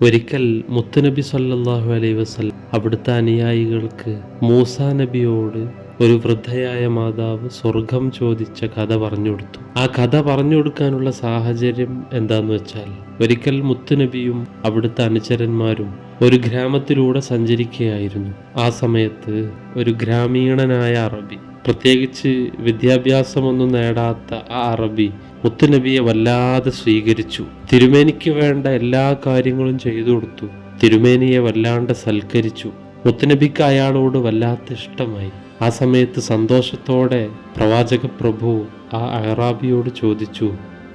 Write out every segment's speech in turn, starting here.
ഒരിക്കൽ മുത്തുനബി സല്ലാഹു അലൈ വസല്ലം അവിടുത്തെ അനുയായികൾക്ക് മൂസ നബിയോട് ഒരു വൃദ്ധയായ മാതാവ് സ്വർഗം ചോദിച്ച കഥ പറഞ്ഞു കൊടുത്തു. ആ കഥ പറഞ്ഞു കൊടുക്കാനുള്ള സാഹചര്യം എന്താന്ന് വെച്ചാൽ ഒരിക്കൽ മുത്തുനബിയും അവിടുത്തെ അനുചരന്മാരും ഒരു ഗ്രാമത്തിലൂടെ സഞ്ചരിക്കുകയായിരുന്നു. ആ സമയത്ത് ഒരു ഗ്രാമീണനായ അറബി പ്രത്യേകിച്ച് വിദ്യാഭ്യാസമൊന്നും നേടാത്ത ആ അറബി മുത്തുനബിയെ വല്ലാതെ സ്വീകരിച്ചു. തിരുമേനിക്ക് വേണ്ട എല്ലാ കാര്യങ്ങളും ചെയ്തു കൊടുത്തു. തിരുമേനിയെ വല്ലാണ്ട് സൽക്കരിച്ചു. മുത്തുനബിക്ക് അയാളോട് വല്ലാത്ത ഇഷ്ടമായി. ആ സമയത്ത് സന്തോഷത്തോടെ പ്രവാചക പ്രഭു ആ അറാബിയോട് ചോദിച്ചു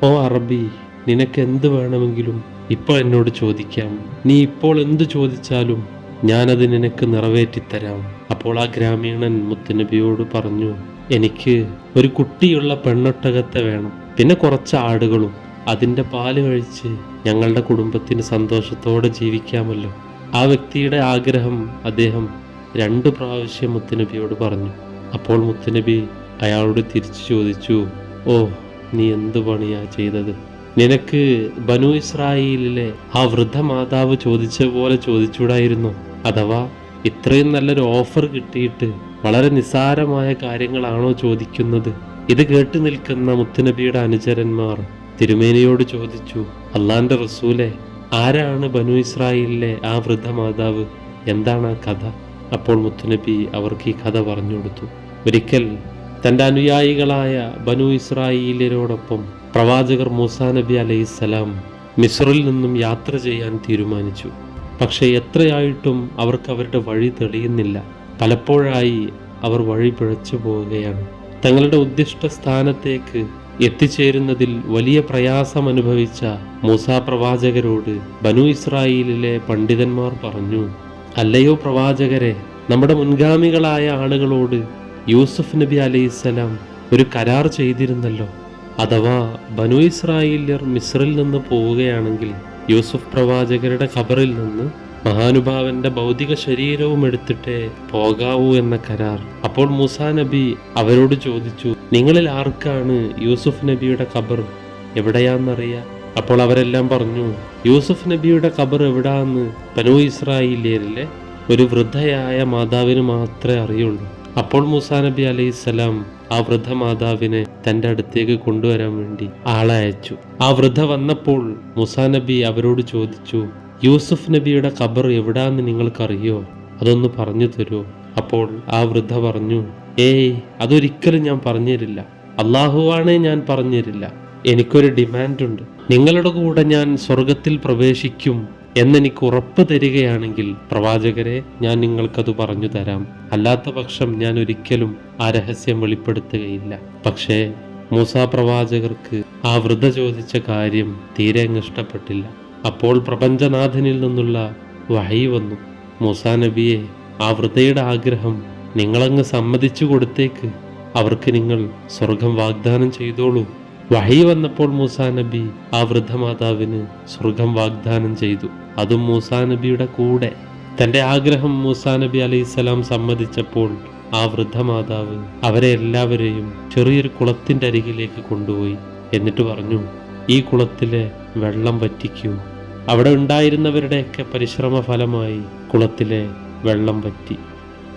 ഓ അറബി നിനക്ക് എന്ത് വേണമെങ്കിലും ഇപ്പോൾ എന്നോട് ചോദിക്കാം. നീ ഇപ്പോൾ എന്ത് ചോദിച്ചാലും ഞാനത് നിനക്ക് നിറവേറ്റിത്തരാം. അപ്പോൾ ആ ഗ്രാമീണൻ മുത്തുനബിയോട് പറഞ്ഞു എനിക്ക് ഒരു കുട്ടിയുള്ള പെണ്ണൊട്ടകത്തെ വേണം. പിന്നെ കുറച്ച് ആടുകളും. അതിന്റെ പാൽ കഴിച്ച് ഞങ്ങളുടെ കുടുംബത്തിന് സന്തോഷത്തോടെ ജീവിക്കാമല്ലോ. ആ വ്യക്തിയുടെ ആഗ്രഹം അദ്ദേഹം രണ്ട് പ്രാവശ്യം മുത്തുനബിയോട് പറഞ്ഞു. അപ്പോൾ മുത്തുനബി അയാളോട് തിരിച്ചു ചോദിച്ചു ഓ നീ എന്ത് പണിയാ ചെയ്തത്? നിനക്ക് ബനു ഇസ്രായേലിലെ ആ വൃദ്ധ മാതാവ് ചോദിച്ച പോലെ ചോദിച്ചൂടായിരുന്നു. അഥവാ ഇത്രയും നല്ലൊരു ഓഫർ കിട്ടിയിട്ട് വളരെ നിസാരമായ കാര്യങ്ങളാണോ ചോദിക്കുന്നത്? ഇത് കേട്ടു നിൽക്കുന്ന മുത്തുനബിയുടെ അനുചരന്മാർ തിരുമേനിയോട് ചോദിച്ചു അള്ളാന്റെ റസൂലെ ആരാണ് ബനു ഇസ്രായേലിലെ ആ വൃദ്ധ മാതാവ് എന്താണ് ആ കഥ? അപ്പോൾ മുത്തുനബി അവർക്ക് ഈ കഥ പറഞ്ഞു കൊടുത്തു. ഒരിക്കൽ തന്റെ അനുയായികളായ ബനു ഇസ്രായേലിയരോടൊപ്പം പ്രവാചകർ മൂസാ നബി അലൈഹിസ്സലാം മിസ്റിൽ നിന്നും യാത്ര ചെയ്യാൻ തീരുമാനിച്ചു. പക്ഷേ എത്രയായിട്ടും അവർക്ക് അവരുടെ വഴി തെളിയുന്നില്ല. പലപ്പോഴായി അവർ വഴി പിഴച്ചു പോവുകയാണ്. തങ്ങളുടെ ഉദ്ദിഷ്ട സ്ഥാനത്തേക്ക് എത്തിച്ചേരുന്നതിൽ വലിയ പ്രയാസം അനുഭവിച്ച മൂസാ പ്രവാചകരോട് ബനു ഇസ്രായേലിലെ പണ്ഡിതന്മാർ പറഞ്ഞു അല്ലയോ പ്രവാചകരെ നമ്മുടെ മുൻഗാമികളായ ആളുകളോട് യൂസുഫ് നബി അലൈഹിസ്സലാം ഒരു കരാർ ചെയ്തിരുന്നല്ലോ. അഥവാ ബനു ഇസ്രായേലിയർ മിസ്രിൽ നിന്ന് പോവുകയാണെങ്കിൽ യൂസുഫ് പ്രവാചകരുടെ ഖബറിൽ നിന്ന് മഹാനുഭാവന്റെ ഭൗതിക ശരീരവും എടുത്തിട്ടേ പോകാവൂ എന്ന കരാർ. അപ്പോൾ മൂസാ നബി അവരോട് ചോദിച്ചു നിങ്ങളിൽ ആർക്കാണ് യൂസുഫ് നബിയുടെ ഖബർ എവിടെയാണെന്നറിയാം അപ്പോൾ അവരെല്ലാം പറഞ്ഞു യൂസുഫ് നബിയുടെ ഖബർ എവിടാന്ന് പനു ഇസ്രായേലിയരിലെ ഒരു വൃദ്ധയായ മാതാവിന് മാത്രമേ അറിയുള്ളൂ. അപ്പോൾ മൂസാ നബി അലൈഹിസ്സലാം ആ വൃദ്ധ മാതാവിനെ തന്റെ അടുത്തേക്ക് കൊണ്ടുവരാൻ വേണ്ടി ആളെ അയച്ചു ആ വൃദ്ധ വന്നപ്പോൾ മുസാ നബി അവരോട് ചോദിച്ചു യൂസുഫ് നബിയുടെ ഖബർ എവിടാന്ന് നിങ്ങൾക്കറിയോ? അതൊന്ന് പറഞ്ഞു തരുമോ അപ്പോൾ ആ വൃദ്ധ പറഞ്ഞു ഏയ് അതൊരിക്കലും ഞാൻ പറഞ്ഞുതരില്ല അള്ളാഹുവാണേ ഞാൻ പറഞ്ഞുതരില്ല എനിക്കൊരു ഡിമാൻഡ് ഉണ്ട് നിങ്ങളുടെ കൂടെ ഞാൻ സ്വർഗത്തിൽ പ്രവേശിക്കും എന്നെനിക്ക് ഉറപ്പ് തരികയാണെങ്കിൽ പ്രവാചകരെ ഞാൻ നിങ്ങൾക്കത് പറഞ്ഞു തരാം. അല്ലാത്ത പക്ഷം ഞാൻ ഒരിക്കലും ആ രഹസ്യം വെളിപ്പെടുത്തുകയില്ല. പക്ഷേ മൂസ പ്രവാചകർക്ക് ആ വൃദ്ധ ചോദിച്ച കാര്യം തീരെ അങ്ങ് ഇഷ്ടപ്പെട്ടില്ല. അപ്പോൾ പ്രപഞ്ചനാഥനിൽ നിന്നുള്ള വഹി വന്നു. മൂസ നബിയെ ആ വൃദ്ധയുടെ ആഗ്രഹം നിങ്ങളങ്ങ് സമ്മതിച്ചു കൊടുത്തേക്ക്. അവർക്ക് നിങ്ങൾ സ്വർഗം വാഗ്ദാനം ചെയ്തോളൂ. വഹി വന്നപ്പോൾ മൂസാ നബി ആ വൃദ്ധമാതാവിന് സ്വർഗം വാഗ്ദാനം ചെയ്തു. അതും മൂസാ നബിയുടെ കൂടെ. തന്റെ ആഗ്രഹം മൂസാ നബി അലൈഹിസ്സലാം സമ്മതിച്ചപ്പോൾ ആ വൃദ്ധമാതാവ് അവരെ എല്ലാവരെയും ചെറിയൊരു കുളത്തിന്റെ അരികിലേക്ക് കൊണ്ടുപോയി. എന്നിട്ട് പറഞ്ഞു ഈ കുളത്തിലെ വെള്ളം വറ്റിക്കൂ. അവിടെ ഉണ്ടായിരുന്നവരുടെയൊക്കെ പരിശ്രമ ഫലമായി കുളത്തിലെ വെള്ളം വറ്റി.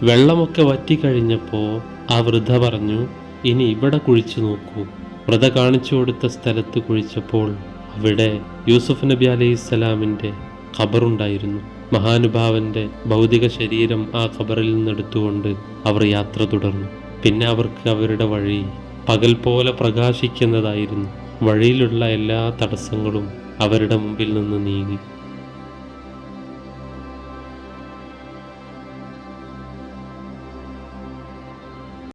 വെള്ളമൊക്കെ വറ്റിക്കഴിഞ്ഞപ്പോൾ ആ വൃദ്ധ പറഞ്ഞു ഇനി ഇവിടെ കുഴിച്ചു നോക്കൂ. വ്രത കാണിച്ചു കൊടുത്ത സ്ഥലത്ത് കുഴിച്ചപ്പോൾ അവിടെ യൂസുഫ് നബി അലൈഹി സ്വലാമിന്റെ ഖബറുണ്ടായിരുന്നു. മഹാനുഭാവന്റെ ഭൗതിക ശരീരം ആ ഖബറിൽ നിന്നെടുത്തുകൊണ്ട് അവർ യാത്ര തുടർന്നു. പിന്നെ അവർക്ക് അവരുടെ വഴി പകൽ പോലെ പ്രകാശിക്കുന്നതായിരുന്നു. വഴിയിലുള്ള എല്ലാ തടസ്സങ്ങളും അവരുടെ മുമ്പിൽ നിന്ന് നീങ്ങി.